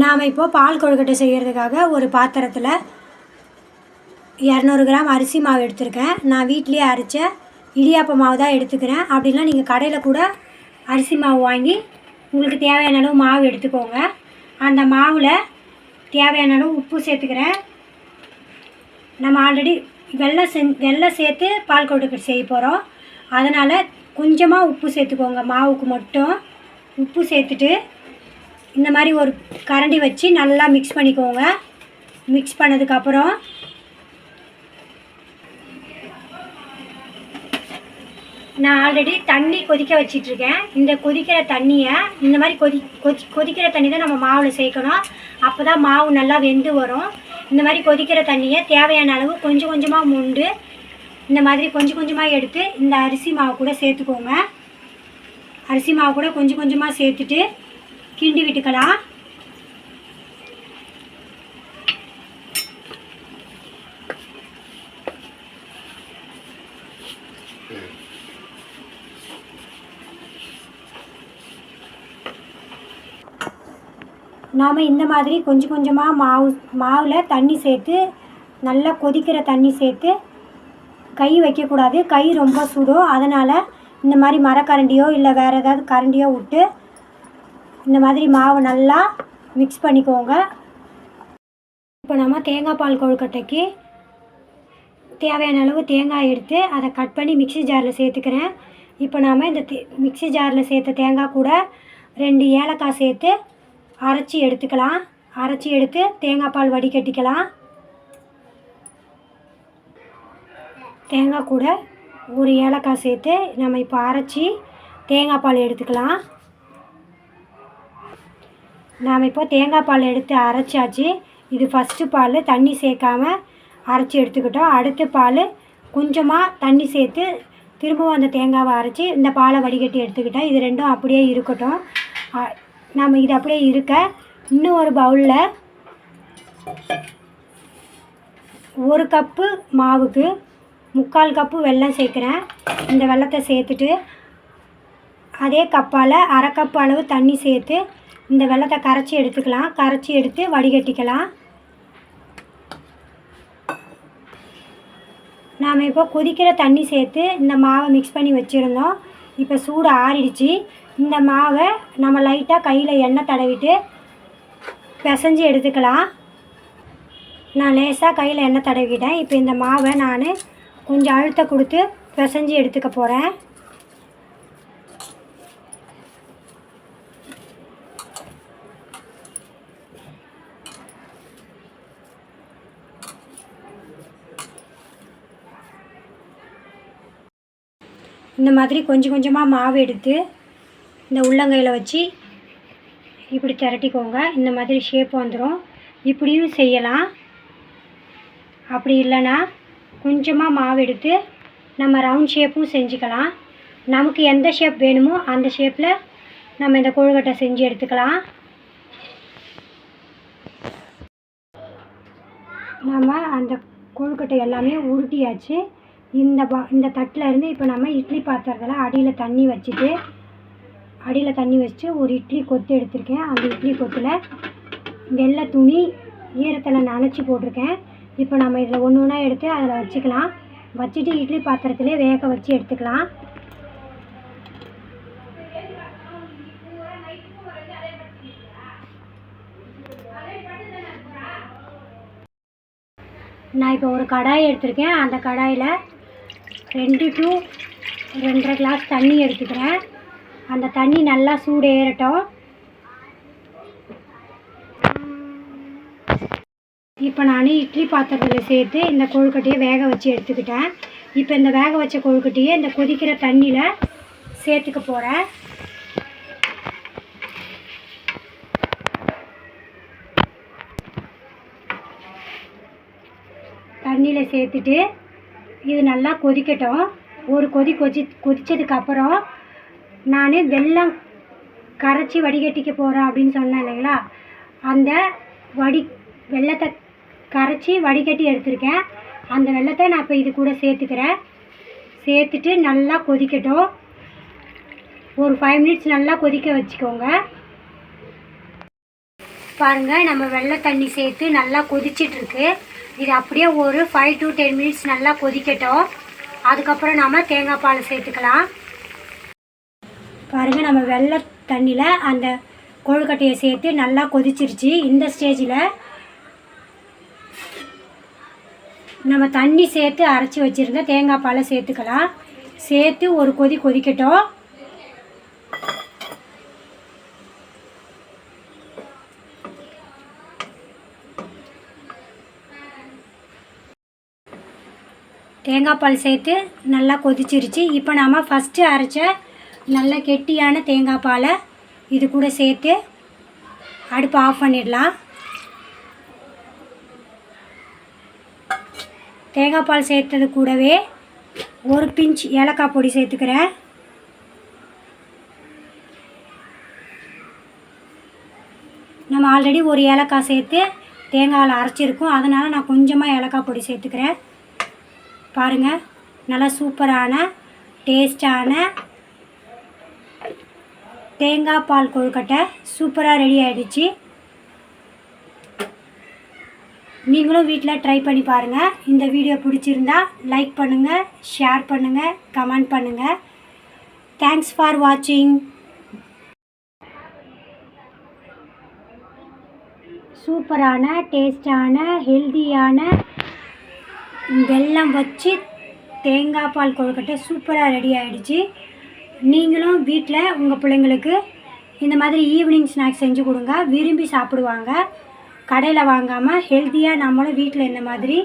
நாம் இப்போ பால் கொழுக்கட்டை செய்கிறதுக்காக ஒரு பாத்திரத்தில் இரநூறு கிராம் அரிசி மாவு எடுத்திருக்கேன். நான் வீட்டிலேயே அரைச்ச இடியாப்ப மாவு தான் எடுத்துக்கிறேன். அப்படின்னா நீங்கள் கடையில் கூட அரிசி மாவு வாங்கி உங்களுக்கு தேவையான அளவு மாவு எடுத்துக்கோங்க. அந்த மாவில் தேவையான அளவு உப்பு சேர்த்துக்கிறேன். நம்ம ஆல்ரெடி வெள்ளம் செஞ் வெள்ளம் சேர்த்து பால் கொழுக்கட்டை செய்ய போகிறோம் அதனால் கொஞ்சமாக உப்பு சேர்த்துக்கோங்க. மாவுக்கு மட்டும் உப்பு சேர்த்துட்டு இந்த மாதிரி ஒரு கரண்டி வச்சு நல்லா மிக்ஸ் பண்ணிக்கோங்க. மிக்ஸ் பண்ணதுக்கப்புறம் நான் ஆல்ரெடி தண்ணி கொதிக்க வச்சிட்ருக்கேன். இந்த கொதிக்கிற தண்ணியை இந்த மாதிரி கொதி கொதி கொதிக்கிற தண்ணி தான் நம்ம மாவில் சேர்க்கணும். அப்போ தான் மாவு நல்லா வெந்து வரும். இந்த மாதிரி கொதிக்கிற தண்ணியை தேவையான அளவு கொஞ்சம் கொஞ்சமாக முண்டு இந்த மாதிரி கொஞ்சம் கொஞ்சமாக எடுத்து இந்த அரிசி மாவு கூட சேர்த்துக்கோங்க. அரிசி மாவு கூட கொஞ்சம் கொஞ்சமாக சேர்த்துட்டு கிண்டி விட்டுக்கலாம் நாம் இந்த மாதிரி கொஞ்சம் கொஞ்சமாக மாவு மாவில் தண்ணி சேர்த்து நல்லா கொதிக்கிற தண்ணி சேர்த்து கை வைக்கக்கூடாது. கை ரொம்ப சுடும். அதனால் இந்த மாதிரி மரக்கரண்டியோ இல்லை வேறு ஏதாவது கரண்டியோ விட்டு இந்த மாதிரி மாவு நல்லா மிக்ஸ் பண்ணிக்கோங்க. இப்போ நம்ம தேங்காய் பால் கொழுக்கட்டைக்கு தேவையான அளவு தேங்காய் எடுத்து அதை கட் பண்ணி மிக்ஸி ஜாரில் சேர்த்துக்கிறேன். இப்போ நாம் இந்த தே மிக்ஸி ஜாரில் சேர்த்த தேங்காய் கூட ரெண்டு ஏலக்காய் சேர்த்து அரைச்சி எடுத்துக்கலாம். அரைச்சி எடுத்து தேங்காய் பால் வடிகட்டிக்கலாம். தேங்காய் கூட ஒரு ஏலக்காய் சேர்த்து நம்ம இப்போ அரைச்சி தேங்காய் பால் எடுத்துக்கலாம். நாம் இப்போ தேங்காய் பால் எடுத்து அரைச்சாச்சு. இது ஃபஸ்ட்டு பால் தண்ணி சேர்க்காம அரைச்சி எடுத்துக்கிட்டோம். அடுத்த பால் கொஞ்சமாக தண்ணி சேர்த்து திரும்பவும் அந்த தேங்காவை அரைச்சி இந்த பாலை வடிகட்டி எடுத்துக்கிட்டேன் இது ரெண்டும் அப்படியே இருக்கட்டும். நம்ம நாம் இது அப்படியே இருக்க இன்னும் ஒரு பவுலில் ஒரு கப்பு மாவுக்கு முக்கால் கப்பு வெல்லம் சேர்க்குறேன். இந்த வெல்லத்தை சேர்த்துட்டு அதே கப்பால் அரை கப் அளவு தண்ணி சேர்த்து இந்த வெள்ளத்தை கரைச்சி எடுத்துக்கலாம். கரைச்சி எடுத்து வடிகட்டிக்கலாம். நாம் இப்போ கொதிக்கிற தண்ணி சேர்த்து இந்த மாவை மிக்ஸ் பண்ணி வச்சுருந்தோம். இப்போ சூடு ஆறிடுச்சு. இந்த மாவை நம்ம லைட்டாக கையில் எண்ணெய் தடவிட்டு பிசைஞ்சு எடுத்துக்கலாம். நான் லேசாக கையில் எண்ணெய் தடவிக்கிட்டேன். இப்போ இந்த மாவை நான் கொஞ்சம் அழுத்த கொடுத்து பிசைஞ்சு எடுத்துக்க போகிறேன் இந்த மாதிரி கொஞ்சம் கொஞ்சமாக மாவு எடுத்து இந்த உள்ளங்கையில் வச்சு இப்படி திரட்டிக்கோங்க. இந்த மாதிரி ஷேப் வந்துடும் இப்படியும் செய்யலாம். அப்படி இல்லைன்னா கொஞ்சமாக மாவு எடுத்து நம்ம ரவுண்ட் ஷேப்பும் செஞ்சுக்கலாம். நமக்கு எந்த ஷேப் வேணுமோ அந்த ஷேப்பில் நம்ம இந்த கொழுக்கட்டை செஞ்சு எடுத்துக்கலாம். நம்ம அந்த கொழுக்கட்டை எல்லாமே உருட்டியாச்சு. இந்த பா இந்த தட்டில் இருந்து இப்போ நம்ம இட்லி பாத்திரத்தில் அடியில் தண்ணி வச்சுட்டு அடியில் தண்ணி வச்சுட்டு ஒரு இட்லி கொத்து எடுத்திருக்கேன். அந்த இட்லி கொத்தில் வெள்ளை துணி ஈரத்தில் நனைச்சி போட்டிருக்கேன். இப்போ நம்ம இதில் ஒன்று ஒன்றா எடுத்து அதில் வச்சுக்கலாம். வச்சுட்டு இட்லி பாத்திரத்திலே வேக வச்சு எடுத்துக்கலாம். நான் இப்போ ஒரு கடாய் எடுத்திருக்கேன். அந்த கடாயில் ரெண்டு டு ரெண்டரை கிளாஸ் தண்ணி எடுத்துக்கிறேன். அந்த தண்ணி நல்லா சூடு ஏறட்டும் இப்போ நான் இட்லி பாத்திரத்தில் சேர்த்து இந்த கொழுக்கட்டையை வேக வச்சு எடுத்துக்கிட்டேன். இப்போ இந்த வேக வச்ச கொழுக்கட்டையை இந்த கொதிக்கிற தண்ணியில் சேர்த்துக்க போகிறேன் தண்ணியில் சேர்த்துட்டு இது நல்லா கொதிக்கட்டும். ஒரு கொதி கொதி கொதித்ததுக்கப்புறம் நான் வெள்ளம் கரைச்சி வடிகட்டிக்க போகிறேன் அப்படின்னு சொன்னேன் இல்லைங்களா? அந்த வடி வெள்ளத்தை கரைச்சி வடிகட்டி எடுத்திருக்கேன். அந்த வெள்ளத்தை நான் இப்போ இது கூட சேர்த்துக்கிறேன். சேர்த்துட்டு நல்லா கொதிக்கட்டும். ஒரு ஃபைவ் மினிட்ஸ் நல்லா கொதிக்க வச்சுக்கோங்க. பாருங்கள் நம்ம வெள்ளை தண்ணி சேர்த்து நல்லா கொதிச்சிட்ருக்கு இது அப்படியே ஒரு ஃபைவ் டு டென் மினிட்ஸ் நல்லா கொதிக்கட்டும். அதுக்கப்புறம் நம்ம தேங்காய் பால் சேர்த்துக்கலாம். பாருங்கள் நம்ம வெள்ளை தண்ணியில் அந்த கொழுக்கட்டையை சேர்த்து நல்லா கொதிச்சிருச்சு. இந்த ஸ்டேஜில் நம்ம தண்ணி சேர்த்து அரைச்சி வச்சுருந்த தேங்காய் பாலை சேர்த்துக்கலாம். சேர்த்து ஒரு கொதி கொதிக்கட்டும். தேங்காய் பால் சேர்த்து நல்லா கொதிச்சிருச்சு. இப்போ நாம் ஃபஸ்ட்டு அரைச்ச நல்ல கெட்டியான தேங்காய் பாலை இது கூட சேர்த்து அடுப்பு ஆஃப் பண்ணிடலாம். தேங்காய் பால் சேர்த்தது கூடவே ஒரு பிஞ்ச் ஏலக்காய் பொடி சேர்த்துக்கிறேன். நம்ம ஆல்ரெடி ஒரு ஏலக்காய் சேர்த்து தேங்காயில் அரைச்சிருக்கோம். அதனால் நான் கொஞ்சமாக ஏலக்காய் பொடி சேர்த்துக்கிறேன். பாருங்கள் நல்லா சூப்பரான டேஸ்டான தேங்காய் பால் கொழுக்கட்டை சூப்பராக ரெடி ஆகிடுச்சு நீங்களும் வீட்டில் ட்ரை பண்ணி பாருங்கள் இந்த வீடியோ பிடிச்சிருந்தா லைக் பண்ணுங்கள் ஷேர் பண்ணுங்கள் கமெண்ட் பண்ணுங்கள் தேங்க்ஸ் ஃபார் வாட்சிங் சூப்பரான டேஸ்டான ஹெல்தியான வெல்லம் வச்சு தேங்காய் பால் கொழுக்கட்டை சூப்பராக ரெடி ஆகிடுச்சு நீங்களும் வீட்டில் உங்கள் பிள்ளைங்களுக்கு இந்த மாதிரி ஈவினிங் ஸ்நாக்ஸ் செஞ்சு கொடுங்க. விரும்பி சாப்பிடுவாங்க. கடையில் வாங்காமல் ஹெல்த்தியாக நம்மளும் வீட்டில் இந்த மாதிரி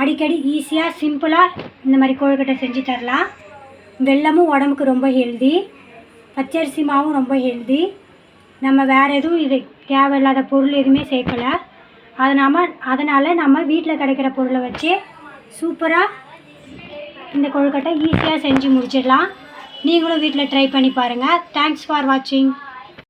அடிக்கடி ஈஸியாக சிம்பிளாக இந்த மாதிரி கொழுக்கட்டை செஞ்சு தரலாம். வெல்லமும் உடம்புக்கு ரொம்ப ஹெல்தி பச்சரிசி மாவும் ரொம்ப ஹெல்தி நம்ம வேறு எதுவும் இது தேவையில்லாத பொருள் எதுவுமே சேர்க்கலை. அதனால் அதனால் நம்ம வீட்டில் கிடைக்கிற பொருளை வச்சு சூப்பராக இந்த கொழுக்கட்டை ஈஸியாக செஞ்சு முடிச்சிடலாம். நீங்களும் வீட்டில் ட்ரை பண்ணி பாருங்கள் தேங்க்ஸ் ஃபார் வாட்சிங்